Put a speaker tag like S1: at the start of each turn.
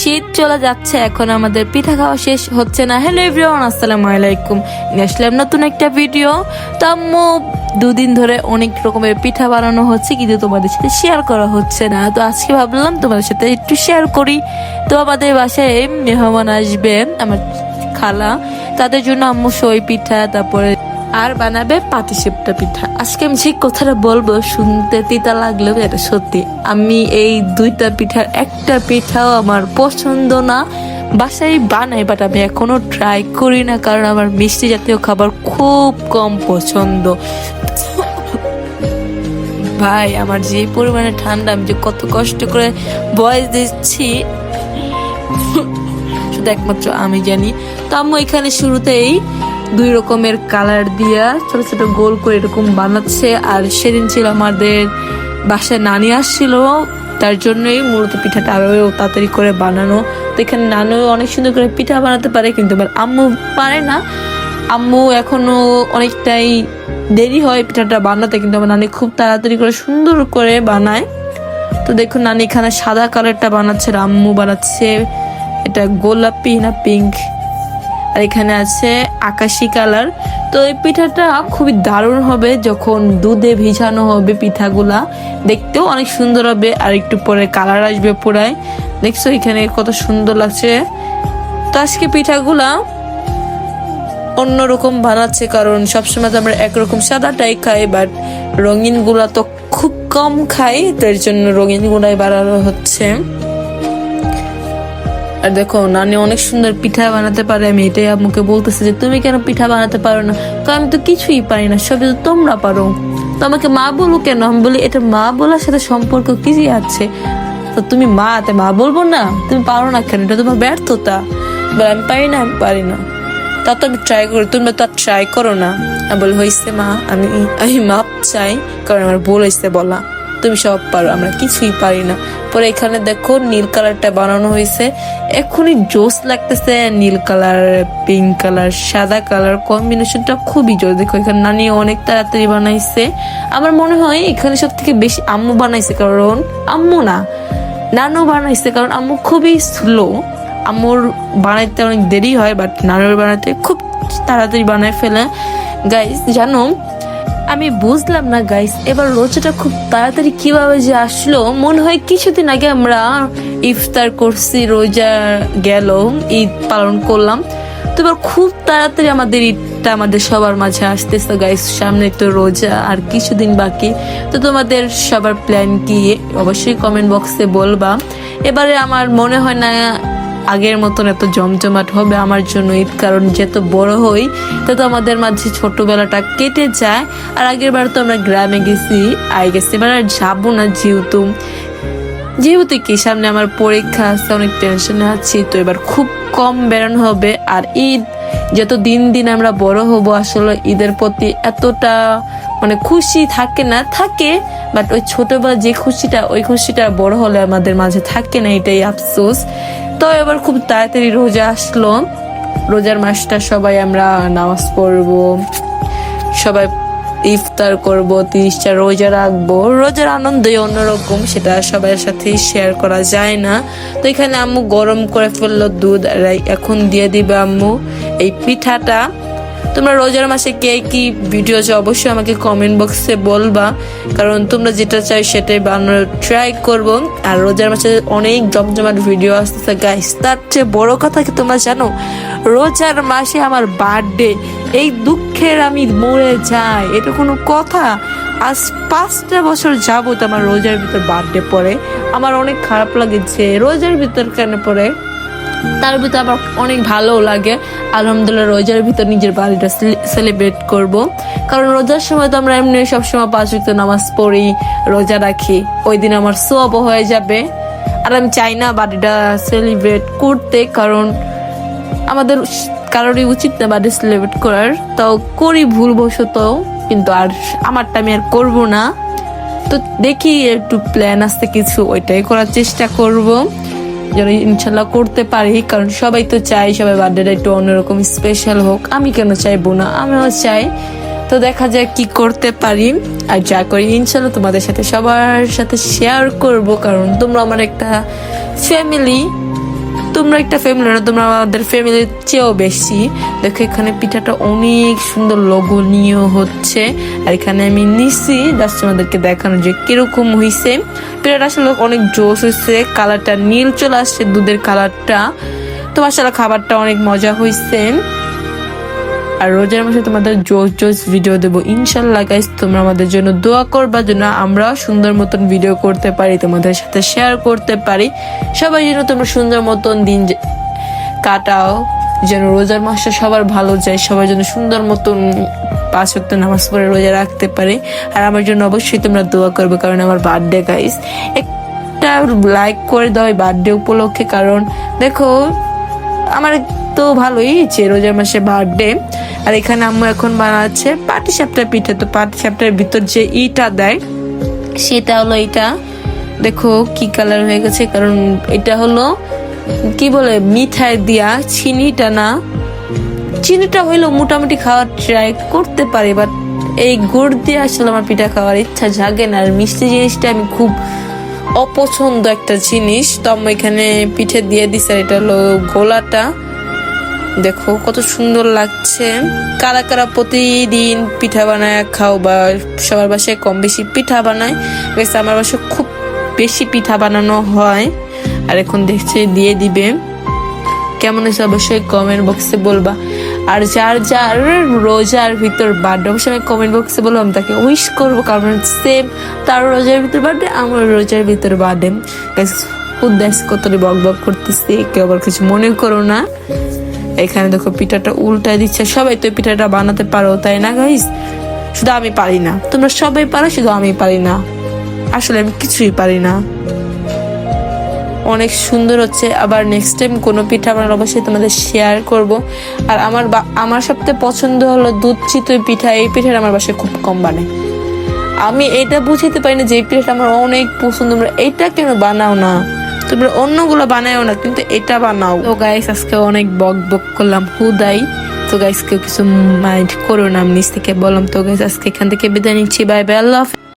S1: শীত চলে যাচ্ছে, এখন আমাদের পিঠা খাওয়া শেষ হচ্ছে না। হ্যালো এভরিওয়ান আসসালামু আলাইকুম। আসলাম নতুন একটা ভিডিও তো আম্মু, দুদিন ধরে অনেক রকমের পিঠা বানানো হচ্ছে, কিন্তু তোমাদের সাথে শেয়ার করা হচ্ছে না। তো আজকে ভাবলাম তোমাদের সাথে একটু শেয়ার করি। তো আমাদের বাসায় মেহমান আসবে, আমার খালা। তাদের জন্য আম্মু সই পিঠা, তারপরে আর বানাবে পাটিসাপটা পিঠা। আজকে আমি যে কথাটা বলব, শুনতে তিতা লাগলেও এটা সত্যি। আমি এই দুইটা পিঠার একটা পিঠাও আমার পছন্দ না। বাসায় বানাই বাট আমি এখনও ট্রাই করি না, কারণ আমার মিষ্টি জাতীয় খাবার খুব কম পছন্দ। ভাই, আমার যে পরিমাণে ঠান্ডা, আমি যে কত কষ্ট করে বয়স দিচ্ছি। শুধু একমাত্র আমি জানি। তো আম্মু, এখানে শুরুতেই দুই রকমের কালার দিয়া ছোট ছোট গোল করে এরকম বানাচ্ছে। আর সেদিন ছিল আমাদের বাসায় নানি আসছিল, তার জন্যই মূলত পিঠাটা আরও তাড়াতাড়ি করে বানানো। তো এখানে নানু অনেক সুন্দর করে পিঠা বানাতে পারে, কিন্তু আমার আম্মু পারে না। আম্মু এখনও অনেকটাই দেরি হয় পিঠাটা বানাতে, কিন্তু আমার নানি খুব তাড়াতাড়ি করে সুন্দর করে বানায়। তো দেখুন, নানি এখানে সাদা কালারটা বানাচ্ছে আম্মু বানাচ্ছে এটা গোলাপি না পিঙ্ক আর এখানে আছে আকাশি কালার। তো এই পিঠাটা খুবই দারুণ হবে যখন দুধে ভিজানো হবে পিঠাগুলা। দেখতেও অনেক সুন্দর হবে আর একটু পরে কালার আসবে পুরাই। দেখছ এখানে কত সুন্দর লাগছে। তো আজকে পিঠাগুলা অন্যরকম বানাচ্ছে কারণ সবসময় তো আমরা একরকম সাদাটাই খাই বাট রঙিনগুলা তো খুব কম খাই তার জন্য রঙিন গুলাই বানানো হচ্ছে। আর দেখো, নানি অনেক সুন্দর পিঠা বানাতে পারে। আমি এটাই আম্মুকে বলতেছি যে, তুমি কেন পিঠা বানাতে পারো না? তো আমি তো কিছুই পারি না, সবই তো তোমরা পারো। তো আমাকে মা বলো কেন? আমি বলি, এটা মা বলার সাথে সম্পর্ক কি আছে? তো তুমি মা, তে মা বলব না? তুমি পারো না কেন? এটা তোমার ব্যর্থতা। বলে আমি পারি না, আমি পারি না। তা তো আমি ট্রাই করি তুমি তো আর ট্রাই করো না। আমি বলি হয়েছে মা, আমি আমি মাপ চাই, কারণ আমার ভুল হয়েছে বলা। তুমি সব পারো, আমরা কিছুই পারি না। পরে এখানে দেখো নীল কালারটা বানানো হয়েছে। এখনই জোস লাগতেছে, নীল কালার, পিঙ্ক কালার, সাদা কালার, কম্বিনেশনটা খুবই জোর। দেখো, এখানে নানি অনেক তাড়াতাড়ি বানাইছে। আমার মনে হয় এখানে সব থেকে বেশি আম্মু বানাইছে, কারণ আম্মু না, নানু বানাইছে, কারণ আম্মু খুবই স্লো আম্মুর বানাইতে অনেক দেরি হয় বাট নানুর বানাইতে খুব তাড়াতাড়ি বানায় ফেলে। গাইস জানো আমি বুঝলাম না গাইস এবার রোজাটা খুব তাড়াতাড়ি কীভাবে যে আসলো, মনে হয় কিছুদিন আগে আমরা ইফতার করছি, রোজা গেল, ঈদ পালন করলাম। তো এবার খুব তাড়াতাড়ি আমাদের ঈদটা আমাদের সবার মাঝে আসতেছে গাইস সামনে তো রোজা, আর কিছুদিন বাকি। তো তোমাদের সবার প্ল্যান কি? অবশ্যই কমেন্ট বক্সে বলবা। এবারে আমার মনে হয় না আগের মতন এত জমজমাট হবে আমার জন্য ঈদ, কারণ যত বড় হই, তত আমাদের মাঝে ছোটবেলাটা কেটে যায়। আর আগের বার তো আমরা গ্রামে গেছি আই গেছি এবার আর যাব না যেহেতু। যেহেতু কি, সামনে আমার পরীক্ষা আছে, অনেক টেনশনে আছি, তো এবার খুব কম বেরোনো হবে। আর ঈদ, যত দিন দিন আমরা বড় হব, আসলে ঈদের প্রতি এতটা মানে খুশি থাকে না, থাকে বাট ওই ছোটবেলা যে খুশিটা, ওই খুশিটা বড় হলে আমাদের মাঝে থাকে না, এটাই আফসোস। তো এবার খুব তাড়াতাড়ি রোজা আসলো। রোজার মাসটা সবাই আমরা নামাজ পড়ব, সবাই ইফতার করব, তিরিশটা রোজা রাখব। রোজার আনন্দই অন্যরকম, সেটা সবার সাথে শেয়ার করা যায় না। তো এখানে আম্মু গরম করে ফেলল দুধ, আর এখন দিয়ে দিবে আম্মু এই পিঠাটা। তোমরা রোজার মাসে কে কি ভিডিও চাও অবশ্যই আমাকে কমেন্ট বক্সে বলবা। কারণ তোমরা যেটা চাই সেটাই বানানোর ট্রাই করব। আর রোজার মাসে অনেক জমজমাট ভিডিও আসতেছে। গাইস তার চেয়ে বড় কথা কি তোমরা জানো? রোজার মাসে আমার বার্থডে এই দুঃখের আমি মরে যাই। এটা কোনো কথা? আজ পাঁচটা বছর যাবত আমার রোজার ভিতর বার্থডে পড়ে। আমার অনেক খারাপ লাগে যে রোজার ভিতর কেন পড়ে? তার ভিতরে আমার অনেক ভালো লাগে। আলহামদুলিল্লাহ রোজার ভিতর নিজের বাড়িটা সেলিব্রেট করব। কারণ রোজার সময় তো আমরা এমনি সবসময় পাঁচ ওয়াক্ত নামাজ পড়ি, রোজা রাখি। ওই দিন আমার সোয়াব হয়ে যাবে। আর আমি চাই না বাড়িটা সেলিব্রেট করতে, কারণ আমাদের কারোরই উচিত না বার্থডে সেলিব্রেট করার। তাও করি ভুলবশত, কিন্তু আর আমারটা আমি আর করব না। তো দেখি একটু প্ল্যান আসতে কিছু, ওইটাই করার চেষ্টা করব। যেন ইনশাল্লাহ করতে পারি, কারণ সবাই তো চাই সবাই বার্থডেটা একটু অন্যরকম স্পেশাল হোক। আমি কেন চাইব না? আমিও চাই। তো দেখা যায় কি করতে পারি। আর যা করি, ইনশাল্লাহ তোমাদের সাথে সবার সাথে শেয়ার করব, কারণ তোমরা আমার একটা ফ্যামিলি তোমরা একটা ফ্যামিলি না, তোমরা আমাদের ফ্যামিলির চেয়েও বেশি। দেখো, এখানে পিঠাটা অনেক সুন্দর লগনীয় হচ্ছে। আর এখানে আমি নিছি জাস্ট আমাদেরকে দেখানো যে কীরকম হয়েছে পিঠাটা আসলে অনেক জোস হয়েছে কালারটা নীল চলে আসছে, দুধের কালারটা তো আসলে খাবারটা অনেক মজা হয়েছে আর রোজার মাসে তোমাদের জোস জোস ভিডিও দেবো। ইনশাল্লাহ গাইস তোমরা আমাদের জন্য দোয়া করবার জন্য আমরা সুন্দর মতন ভিডিও করতে পারি, তোমাদের সাথে শেয়ার করতে পারি। সবাই যেন তোমরা সুন্দর মতন দিন কাটাও, যেন রোজার মাসটা সবার ভালো যায় সবার জন্য সুন্দর মতন পাঁচ ওয়াক্ত নামাজ পড়ে রোজা রাখতে পারে। আর আমার জন্য অবশ্যই তোমরা দোয়া করবে, কারণ আমার বার্থডে গাইস একটা লাইক করে দাও বার্থডে উপলক্ষে, কারণ দেখো, আমার তো ভালোই যে রোজার মাসে বার্থডে আর এখানে আম্মু এখন বানাচ্ছে পাটি সাপটা পিঠে। তো পাটি সাপটার ভিতর যে ইটা দেয়, সেটা হলো এটা দেখো কি কালার হয়ে গেছে, কারণ এটা হলো, কি বলে, মিঠাই দিয়া চিনিটা না। চিনিটা হইলেও মোটামুটি খাওয়ার ট্রাই করতে পারি বাট এই গুড় দিয়ে আসলে আমার পিঠা খাওয়ার ইচ্ছা জাগে না। আর মিষ্টি জিনিসটা আমি খুব অপছন্দ একটা জিনিস। তো আমি এখানে পিঠে দিয়ে দিছে এটা হলো গোলাটা। দেখো, কত সুন্দর লাগছে। কারা কারা প্রতিদিন পিঠা বানায়, খাও বা সবার বাসায় কম বেশি পিঠা বানায় বেশ আমার বাসায় খুব বেশি পিঠা বানানো হয়। আর এখন দেখছে, দিয়ে দিবে। কেমন হয়েছে অবশ্যই কমেন্ট বক্সে বলবা। আর যার যার রোজার ভিতর বার্থডে, অবশ্যই আমি কমেন্ট বক্সে বলব আমি তাকে উইশ করব, কারণ সেম তার রোজার ভিতর বার্থডে, আমার রোজার ভিতর বার্থডে। উদ্দেশ্য কতটি বক বক করতেছি, কেউ আবার কিছু মনে করো না। এখানে দেখো পিঠাটা উল্টায় দিচ্ছে। সবাই তো পিঠাটা বানাতে পারো, তাই না গাইস শুধু আমি পারি না। তোমরা সবাই পারো, শুধু আমি পারি না। আসলে আমি কিছুই পারি না। অনেক সুন্দর হচ্ছে। আবার নেক্সট টাইম কোনো পিঠা বানালে অবশ্যই তোমাদের শেয়ার করব। আর আমার আমার সবথেকে পছন্দ হলো দুধ চিতই পিঠা। এই পিঠাটা আমার বাসায় খুব কম বানায়। আমি এটা বুঝতে পারি না যে এই পিঠাটা আমার অনেক পছন্দ। এটা কেন বানাও না? তোমরা অন্যগুলো বানায়ও না, কিন্তু এটা বানাও। তো গাইস আজকে অনেক বক বক করলাম, হুদাই। তো গাইস কেউ কিছু মাইন্ড করো না, আমি নিচ থেকে বললাম। তো গাইস আজকে এখান থেকে বিদায় নিচ্ছি। বাই বাই আল্লাহ।